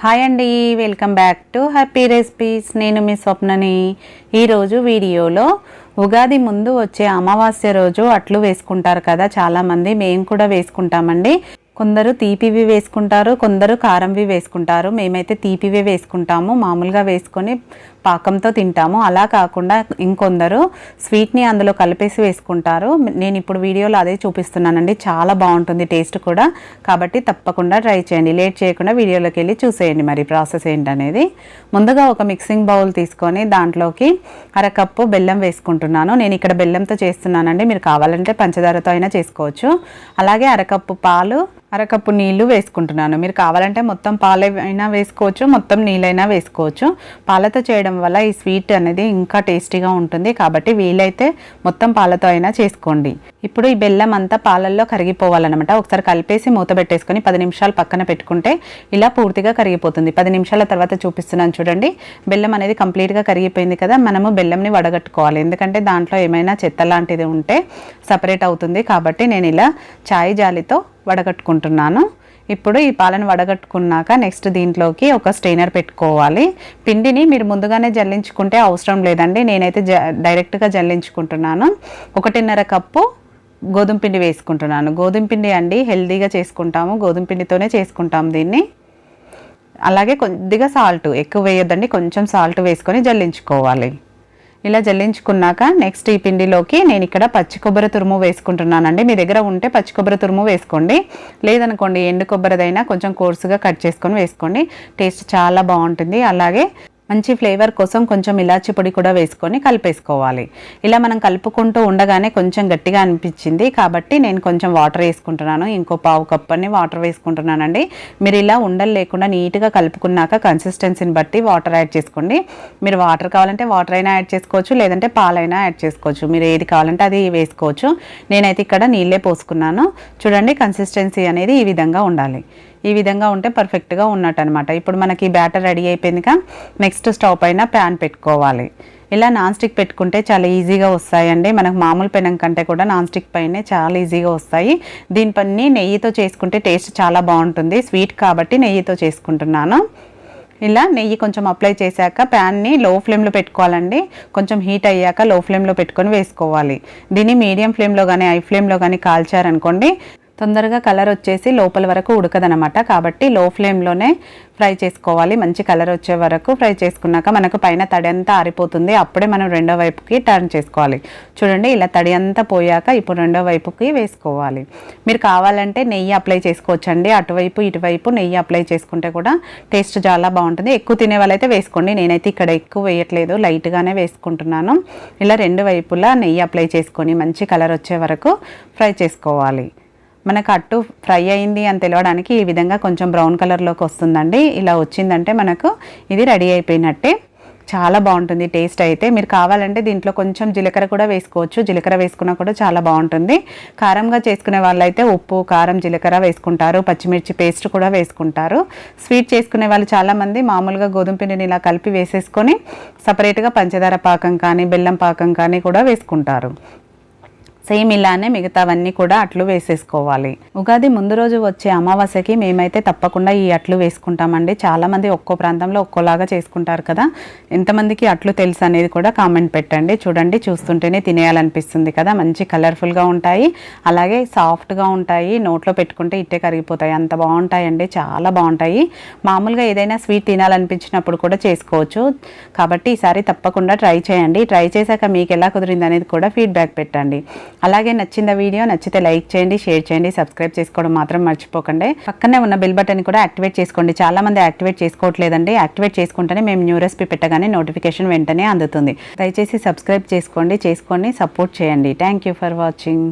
Hi అండి welcome back to happy recipes. నేను మీ స్వప్నని. ఈరోజు వీడియోలో ఉగాది ముందు వచ్చే అమావాస్య రోజు అట్లు వేసుకుంటారు కదా చాలామంది మేము కూడా వేసుకుంటామండి. కొందరు తీపివి వేసుకుంటారు కొందరు కారంవి వేసుకుంటారు. మేమైతే తీపివే వేసుకుంటాము. మామూలుగా వేసుకొని పాకంతో తింటాము. అలా కాకుండా ఇంకొందరు స్వీట్ని అందులో కలిపేసి వేసుకుంటారు. నేను ఇప్పుడు వీడియోలో అదే చూపిస్తున్నానండి. చాలా బాగుంటుంది టేస్ట్ కూడా. కాబట్టి తప్పకుండా ట్రై చేయండి. లేట్ చేయకుండా వీడియోలోకి వెళ్ళి చూసేయండి మరి ప్రాసెస్ ఏంటనేది. ముందుగా ఒక మిక్సింగ్ బౌల్ తీసుకొని దాంట్లోకి అరకప్పు బెల్లం వేసుకుంటున్నాను. నేను ఇక్కడ బెల్లంతో చేస్తున్నానండి. మీరు కావాలంటే పంచదారతో అయినా చేసుకోవచ్చు. అలాగే అరకప్పు పాలు అరకప్పు నీళ్ళు వేసుకుంటున్నాను. మీరు కావాలంటే మొత్తం పాలైనా వేసుకోవచ్చు మొత్తం నీళ్ళైనా వేసుకోవచ్చు. పాలతో చేయడం వల్ల ఈ స్వీట్ అనేది ఇంకా టేస్టీగా ఉంటుంది. కాబట్టి వీలైతే మొత్తం పాలతో అయినా చేసుకోండి. ఇప్పుడు ఈ బెల్లం అంతా పాలల్లో కరిగిపోవాలన్నమాట. ఒకసారి కలిపేసి మూత పెట్టేసుకొని పది నిమిషాలు పక్కన పెట్టుకుంటే ఇలా పూర్తిగా కరిగిపోతుంది. పది నిమిషాల తర్వాత చూపిస్తున్నాను చూడండి. బెల్లం అనేది కంప్లీట్గా కరిగిపోయింది కదా మనము బెల్లంని వడగట్టుకోవాలి. ఎందుకంటే దాంట్లో ఏమైనా చెత్త లాంటిది ఉంటే సపరేట్ అవుతుంది. కాబట్టి నేను ఇలా చాయ్ జాలితో వడగట్టుకుంటున్నాను. ఇప్పుడు ఈ పాలను వడగట్టుకున్నాక నెక్స్ట్ దీంట్లోకి ఒక స్టెయినర్ పెట్టుకోవాలి. పిండిని మీరు ముందుగానే జల్లించుకుంటే అవసరం లేదండి. నేనైతే జ డైరెక్ట్గా జల్లించుకుంటున్నాను. ఒకటిన్నర కప్పు గోధుమ పిండి వేసుకుంటున్నాను. గోధుమ పిండి అండి హెల్దీగా చేసుకుంటాము. గోధుమ పిండితోనే చేసుకుంటాం దీన్ని. అలాగే కొద్దిగా సాల్ట్ ఎక్కువ వేయొద్దండి. కొంచెం సాల్ట్ వేసుకొని జల్లించుకోవాలి. ఇలా జల్లించుకున్నాక నెక్స్ట్ ఈ పిండిలోకి నేను ఇక్కడ పచ్చి కొబ్బరి తురుము వేసుకుంటున్నానండి. మీ దగ్గర ఉంటే పచ్చి కొబ్బరి తురుము వేసుకోండి. లేదనుకోండి ఎండు కొబ్బరిదైనా కొంచెం కోర్సుగా కట్ చేసుకొని వేసుకోండి. టేస్ట్ చాలా బాగుంటుంది. అలాగే మంచి ఫ్లేవర్ కోసం కొంచెం ఇలాచి పొడి కూడా వేసుకొని కలిపేసుకోవాలి. ఇలా మనం కలుపుకుంటూ ఉండగానే కొంచెం గట్టిగా అనిపించింది కాబట్టి నేను కొంచెం వాటర్ వేసుకుంటున్నాను. ఇంకో పావు కప్పని వాటర్ వేసుకుంటున్నానండి. మీరు ఇలా ఉండలు లేకుండా నీట్గా కలుపుకున్నాక కన్సిస్టెన్సీని బట్టి వాటర్ యాడ్ చేసుకోండి. మీరు వాటర్ కావాలంటే వాటర్ అయినా యాడ్ చేసుకోవచ్చు లేదంటే పాలైనా యాడ్ చేసుకోవచ్చు. మీరు ఏది కావాలంటే అది వేసుకోవచ్చు. నేనైతే ఇక్కడ నీళ్ళే పోసుకున్నాను. చూడండి కన్సిస్టెన్సీ అనేది ఈ విధంగా ఉండాలి. ఈ విధంగా ఉంటే పర్ఫెక్ట్గా ఉన్నట్టు అనమాట ఇప్పుడు మనకి బ్యాటర్ రెడీ అయిపోయిందిగా నెక్స్ట్ స్టవ్ పైన ప్యాన్ పెట్టుకోవాలి. ఇలా నాన్ స్టిక్ పెట్టుకుంటే చాలా ఈజీగా వస్తాయండి. మనకు మామూలు పెనం కంటే కూడా నాన్ స్టిక్ పైనే చాలా ఈజీగా వస్తాయి. దీనిపన్ని నెయ్యితో చేసుకుంటే టేస్ట్ చాలా బాగుంటుంది. స్వీట్ కాబట్టి నెయ్యితో చేసుకుంటున్నాను. ఇలా నెయ్యి కొంచెం అప్లై చేశాక ప్యాన్ని లో ఫ్లేమ్లో పెట్టుకోవాలండి. కొంచెం హీట్ అయ్యాక లో ఫ్లేమ్లో పెట్టుకొని వేసుకోవాలి. దీన్ని మీడియం ఫ్లేమ్లో కానీ హై ఫ్లేమ్లో కానీ కాల్చారనుకోండి తొందరగా కలర్ వచ్చేసి లోపల వరకు ఉడకదనమాట కాబట్టి లో ఫ్లేమ్లోనే ఫ్రై చేసుకోవాలి. మంచి కలర్ వచ్చే వరకు ఫ్రై చేసుకున్నాక మనకు పైన తడి అంతా ఆరిపోతుంది. అప్పుడే మనం రెండో వైపుకి టర్న్ చేసుకోవాలి. చూడండి ఇలా తడి అంతా పోయాక ఇప్పుడు రెండో వైపుకి వేసుకోవాలి. మీరు కావాలంటే నెయ్యి అప్లై చేసుకోవచ్చండి. అటువైపు ఇటువైపు నెయ్యి అప్లై చేసుకుంటే కూడా టేస్ట్ చాలా బాగుంటుంది. ఎక్కువ తినే వాళ్ళైతే వేసుకోండి. నేనైతే ఇక్కడ ఎక్కువ వేయట్లేదు. లైట్గానే వేసుకుంటున్నాను. ఇలా రెండు వైపులా నెయ్యి అప్లై చేసుకొని మంచి కలర్ వచ్చే వరకు ఫ్రై చేసుకోవాలి. మనకు అట్టు ఫ్రై అయింది అని తెలియడానికి ఈ విధంగా కొంచెం బ్రౌన్ కలర్లోకి వస్తుందండి. ఇలా వచ్చిందంటే మనకు ఇది రెడీ అయిపోయినట్టే. చాలా బాగుంటుంది టేస్ట్ అయితే. మీరు కావాలంటే దీంట్లో కొంచెం జీలకర్ర కూడా వేసుకోవచ్చు. జీలకర్ర వేసుకున్నా కూడా చాలా బాగుంటుంది. కారంగా చేసుకునే వాళ్ళైతే ఉప్పు కారం జీలకర్ర వేసుకుంటారు. పచ్చిమిర్చి పేస్ట్ కూడా వేసుకుంటారు. స్వీట్ చేసుకునే వాళ్ళు చాలామంది మామూలుగా గోధుమ పిండిని ఇలా కలిపి వేసేసుకొని సపరేట్గా పంచదార పాకం కానీ బెల్లం పాకం కానీ కూడా వేసుకుంటారు. సేమ్ ఇలానే మిగతావన్నీ కూడా అట్లు వేసేసుకోవాలి. ఉగాది ముందు రోజు వచ్చే అమావాస్యకి మేమైతే తప్పకుండా ఈ అట్లు వేసుకుంటామండి. చాలామంది ఒక్కో ప్రాంతంలో ఒక్కోలాగా చేసుకుంటారు కదా. ఎంతమందికి అట్లు తెలుసు అనేది కూడా కామెంట్ పెట్టండి. చూడండి చూస్తుంటేనే తినేయాలనిపిస్తుంది కదా. మంచి కలర్ఫుల్గా ఉంటాయి. అలాగే సాఫ్ట్గా ఉంటాయి. నోట్లో పెట్టుకుంటే ఇట్టే కరిగిపోతాయి. అంత బాగుంటాయండి. చాలా బాగుంటాయి. మామూలుగా ఏదైనా స్వీట్ తినాలనిపించినప్పుడు కూడా చేసుకోవచ్చు. కాబట్టి ఈసారి తప్పకుండా ట్రై చేయండి. ట్రై చేశాక మీకు ఎలా కుదిరింది అనేది కూడా ఫీడ్బ్యాక్ పెట్టండి. అలాగే నచ్చింది వీడియో నచ్చితే లైక్ చేయండి షేర్ చేయండి సబ్స్క్రైబ్ చేసుకోవడం మాత్రం మర్చిపోకండి. పక్కనే ఉన్న బెల్ బటన్ కూడా యాక్టివేట్ చేసుకోండి. చాలా మంది యాక్టివేట్ చేసుకోవట్లేదండి. యాక్టివేట్ చేసుకుంటేనే మేము న్యూ రెసిపీ పెట్టగానే నోటిఫికేషన్ వెంటనే అందుతుంది. దయచేసి సబ్స్క్రైబ్ చేసుకోండి చేసుకోండి సపోర్ట్ చేయండి. Thank you for watching.